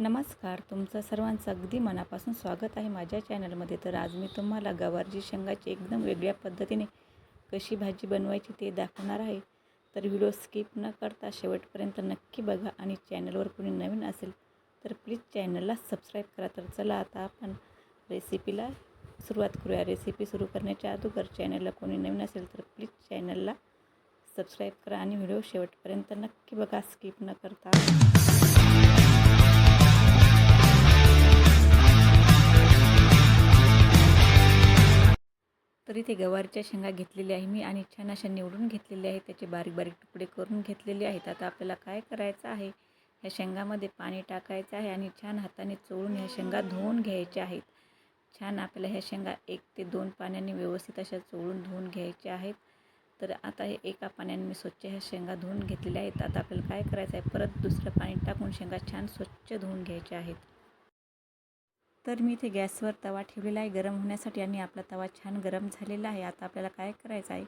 नमस्कार तुमचं सर्वांचं अगदी मनापासून स्वागत आहे माझ्या चॅनलमध्ये. तर आज मी तुम्हाला गवारजी शेंगाची एकदम वेगळ्या पद्धतीने कशी भाजी बनवायची ते दाखवणार आहे. तर व्हिडिओ स्किप न करता शेवटपर्यंत नक्की बघा आणि चॅनलवर कोणी नवीन असेल तर प्लीज चॅनलला सबस्क्राईब करा. तर चला आता आपण रेसिपीला सुरुवात करूया. रेसिपी सुरू करण्याच्या अगोदर चॅनलला कोणी नवीन असेल तर प्लीज चॅनलला सबस्क्राईब करा आणि व्हिडिओ शेवटपर्यंत नक्की बघा. स्किप न करता. तर इथे गवारच्या शेंगा घेतलेल्या आहे मी आणि छान अशा निवडून घेतलेल्या आहेत. त्याचे बारीक बारीक तुकडे करून घेतलेले आहेत. आता आपल्याला काय करायचं आहे? ह्या शेंगामध्ये पाणी टाकायचं आहे आणि छान हाताने चोळून ह्या शेंगा धुवून घ्यायच्या आहेत. छान आपल्याला ह्या शेंगा एक ते दोन पाण्याने व्यवस्थित अशा चोळून धुवून घ्यायच्या आहेत. तर आता हे एका पाण्याने मी स्वच्छ ह्या शेंगा धुवून घेतलेल्या आहेत. आता आपल्याला काय करायचं आहे? परत दुसरं पाणी टाकून शेंगा छान स्वच्छ धुवून घ्यायच्या आहेत. तर मी इथे गॅसवर तवा ठेवलेला आहे. गरम होण्यासाठी आणि आपला तवा छान गरम झालेला आहे. आता आपल्याला काय करायचं आहे?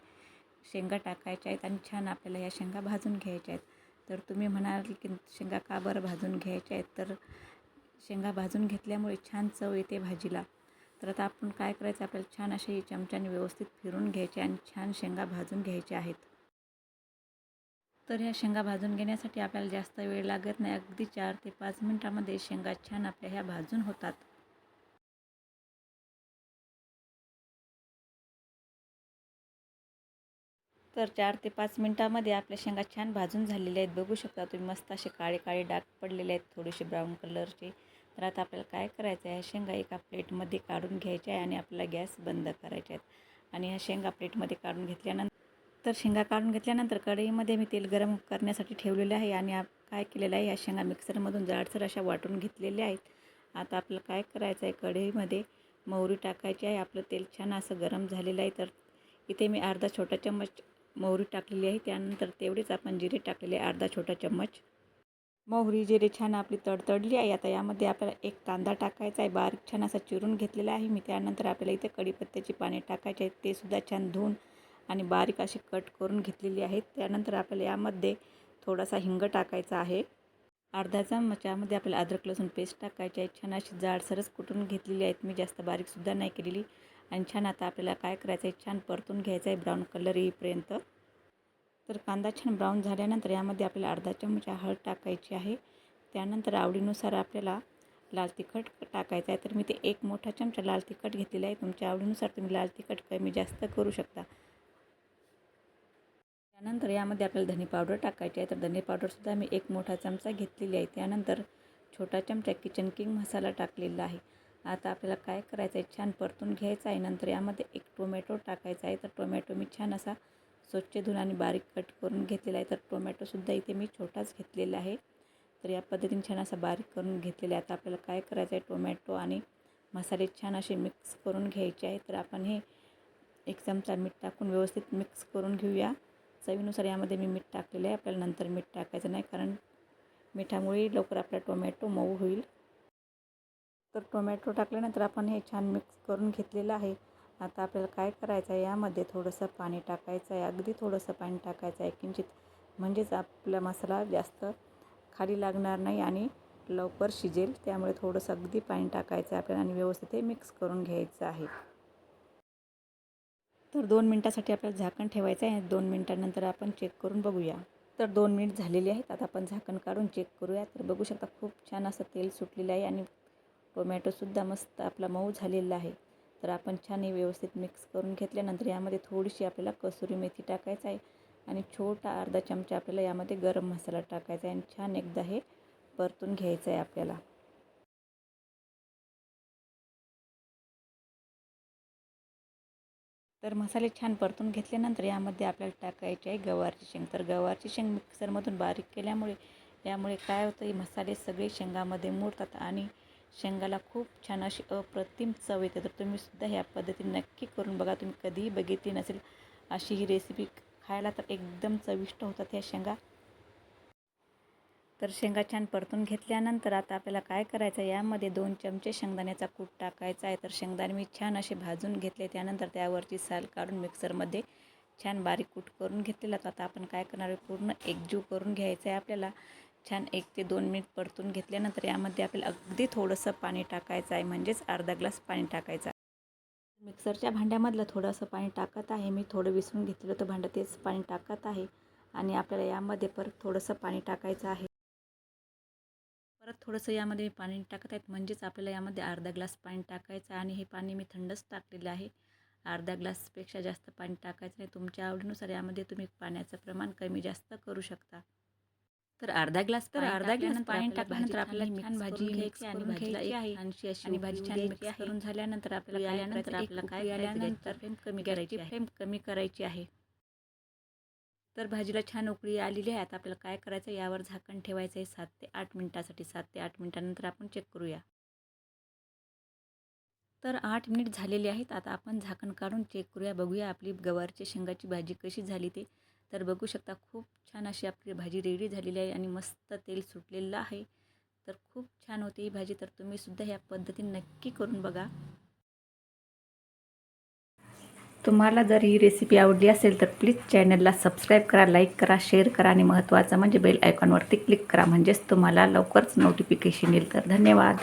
शेंगा टाकायच्या आहेत आणि छान आपल्याला ह्या शेंगा भाजून घ्यायच्या आहेत. तर तुम्ही म्हणाल की शेंगा का बरं भाजून घ्यायच्या आहेत? तर शेंगा भाजून घेतल्यामुळे छान चव येते भाजीला. तर आता आपण काय करायचं? आपल्याला छान असे चमच्याने व्यवस्थित फिरून घ्यायचे आणि छान शेंगा भाजून घ्यायच्या आहेत. तर ह्या शेंगा भाजून घेण्यासाठी आपल्याला जास्त वेळ लागत नाही. अगदी चार ते पाच मिनटामध्ये शेंगा छान आपल्या ह्या भाजून होतात. तर चार ते पाच मिनटामध्ये आपल्या शेंगा छान भाजून झालेल्या आहेत. बघू शकता तुम्ही मस्त असे काळे काळे डाग पडलेले आहेत थोडेसे ब्राऊन कलरचे तर आता आपल्याला काय करायचं आहे? ह्या शेंगा एका प्लेटमध्ये काढून घ्यायच्या आहे आणि आपल्याला गॅस बंद करायचे आहेत. आणि ह्या शेंगा प्लेटमध्ये काढून घेतल्यानंतर तर शेंगा काढून घेतल्यानंतर कढईमध्ये मी तेल गरम करण्यासाठी ठेवलेले आहे आणि आप काय केलेलं आहे? ह्या शेंगा मिक्सरमधून जाडसर अशा वाटून घेतलेल्या आहेत. आता आपल्याला काय करायचं आहे? कढईमध्ये मोहरी टाकायची आहे. आपलं तेल छान असं गरम झालेलं आहे. तर इथे मी अर्धा छोटा चम्मच मोहरी टाकलेली आहे. त्यानंतर तेवढेच आपण जिरे टाकलेले अर्धा छोटा चम्मच. मोहरी जिरे छान आपली तडतडली आहे. आता यामध्ये आपल्याला एक कांदा टाकायचा आहे. बारीक छान असा चिरून घेतलेला आहे. मी त्यानंतर आपल्याला इथे कढीपत्त्याची पाने टाकायचे आहेत. ते सुद्धा छान धुवून आणि बारीक अशी कट करून घेतलेली आहेत. त्यानंतर आपल्याला यामध्ये थोडासा हिंग टाकायचा आहे. अर्धा चमच्यामध्ये आपल्याला अद्रक लसूण पेस्ट टाकायची आहे. छान अशी जाडसरच कुटून घेतलेली आहेत. मी जास्त बारीकसुद्धा नाही केलेली. आणि छान आता आपल्याला काय करायचं आहे? छान परतून घ्यायचं आहे ब्राऊन कलर येईपर्यंत. तर कांदा छान ब्राऊन झाल्यानंतर यामध्ये आपल्याला अर्धा चमचा हळद टाकायची आहे. त्यानंतर आवडीनुसार आपल्याला लाल तिखट टाकायचं आहे. तर मी ते एक मोठा चमचा लाल तिखट घेतलेला आहे. तुमच्या आवडीनुसार तुम्ही लाल तिखट कमी जास्त करू शकता. त्यानंतर यामध्ये आपल्याला धने पावडर टाकायची आहे. तर धने पावडरसुद्धा मी एक मोठा चमचा घेतलेली आहे. त्यानंतर छोटा चमचा किचन किंग मसाला टाकलेला आहे. आता आपल्याला काय करायचं आहे? छान परतून घ्यायचं आहे. नंतर यामध्ये एक टोमॅटो टाकायचा आहे. तर टोमॅटो मी छान असा स्वच्छ धुवून आणि बारीक कट करून घेतलेला आहे. तर टोमॅटोसुद्धा इथे मी छोटाच घेतलेला आहे. तर या पद्धतीने छान असा बारीक करून घेतलेला आहे. आता आपल्याला काय करायचं आहे? टोमॅटो आणि मसाले छान असे मिक्स करून घ्यायचे आहे. तर आपण हे एक चमचा मीठ टाकून व्यवस्थित मिक्स करून घेऊया. चवीनुसार यामध्ये मी मीठ टाकलेलं आहे. आपल्याला नंतर मीठ टाकायचं नाही कारण मिठामुळे लवकर आपला टोमॅटो मऊ होईल. तर टोमॅटो टाकल्यानंतर आपण हे छान मिक्स करून घेतलेलं आहे. आता आपल्याला काय करायचं आहे? यामध्ये थोडंसं पाणी टाकायचं आहे. अगदी थोडंसं पाणी टाकायचं आहे. किंचित म्हणजेच आपला मसाला जास्त खाली लागणार नाही आणि लवकर शिजेल. त्यामुळे थोडंसं अगदी पाणी टाकायचं आहे आपल्याला आणि व्यवस्थित हे मिक्स करून घ्यायचं आहे. तर दोन मिनटासाठी आपल्याला झाकण ठेवायचं आहे. दोन मिनटानंतर आपण चेक करून बघूया. तर दोन मिनिट झालेले आहेत. आता आपण झाकण काढून चेक करूया. तर बघू शकता खूप छान असं तेल सुटलेलं आहे आणि टोमॅटोसुद्धा मस्त आपला मऊ झालेला आहे. तर आपण छान हे व्यवस्थित मिक्स करून घेतल्यानंतर यामध्ये थोडीशी आपल्याला कसुरी मेथी टाकायचं आहे आणि छोटा अर्धा चमचा आपल्याला यामध्ये गरम मसाला टाकायचा आहे आणि छान एकदा हे परतून घ्यायचं आहे आपल्याला. तर मसाले छान परतून घेतल्यानंतर यामध्ये आपल्याला टाकायचे आहे गवारची शेंग. तर गवारची शेंग मिक्सरमधून बारीक केल्यामुळे यामुळे काय होतं हे मसाले सगळे शेंगामध्ये मुरतात आणि शेंगाला खूप छान अशी अप्रतिम चव येते. तर तुम्हीसुद्धा ह्या पद्धतीने नक्की करून बघा. तुम्ही कधीही बघितली नसेल अशी ही रेसिपी खायला तर एकदम चविष्ट होतात ह्या शेंगा. तर शेंगा छान परतून घेतल्यानंतर आता आपल्याला काय करायचं? आहे यामध्ये दोन चमचे शेंगदाण्याचा कूट टाकायचा आहे. तर शेंगदाणे मी छान असे भाजून घेतले. त्यानंतर त्यावरची साल काढून मिक्सरमध्ये छान बारीक कूट करून घेतलेला तर आता आपण काय करणार आहे? पूर्ण एकजीव करून घ्यायचं आहे आपल्याला. छान एक ते दोन मिनिट परतून घेतल्यानंतर यामध्ये आपल्याला अगदी थोडंसं पाणी टाकायचं आहे. म्हणजेच अर्धा ग्लास पाणी टाकायचं आहे. मिक्सरच्या भांड्यामधलं थोडंसं पाणी टाकत आहे. मी थोडं विसरून घेतलेलं होतं. भांडं तेच पाणी टाकत आहे. आणि आपल्याला यामध्ये परत थोडंसं पाणी टाकायचं आहे. परत थोडंसं यामध्ये मी पाणी टाकत आहेत. म्हणजेच आपल्याला यामध्ये अर्धा ग्लास पाणी टाकायचं आहे आणि हे पाणी मी थंडच टाकलेलं आहे. अर्धा ग्लासपेक्षा जास्त पाणी टाकायचं नाही. तुमच्या आवडीनुसार यामध्ये तुम्ही पाण्याचं प्रमाण कमी जास्त करू शकता. तर अर्धा ग्लास तर अर्धा ग्लास पाणी टाकल्यानंतर आपल्याला छान भाजी घ्यायची आणि भाजीला एक छानशी अशी आणि भाजी छान मिक्स करून झाल्यानंतर आपल्याला आल्यानंतर आपल्याला काय आल्यानंतर फ्लेम कमी करायची फ्लेम कमी करायची आहे. तर भाजीला छान उकळी आलेली आहे. आता आपल्याला काय करायचं? यावर झाकण ठेवायचं आहे. सात ते आठ मिनिटासाठी. सात ते आठ मिनटानंतर आपण चेक करूया. तर आठ मिनिट झालेले आहेत. आता आपण झाकण काढून चेक करूया. बघूया आपली गवारची शेंगाची भाजी कशी झाली ते. तर बघू शकता खूप छान अशी आपली भाजी रेडी झालेली आहे आणि मस्त तेल सुटलेलं आहे. तर खूप छान होते ही भाजी. तर तुम्हीसुद्धा ह्या पद्धतीने नक्की करून बघा. तुम्हाला जर ही रेसिपी आवडली असेल तर प्लीज चॅनलला सबस्क्राईब करा लाईक करा शेअर करा आणि महत्त्वाचं म्हणजे बेल आयकॉनवरती क्लिक करा. म्हणजेच तुम्हाला लवकरच नोटिफिकेशन येईल. तर धन्यवाद.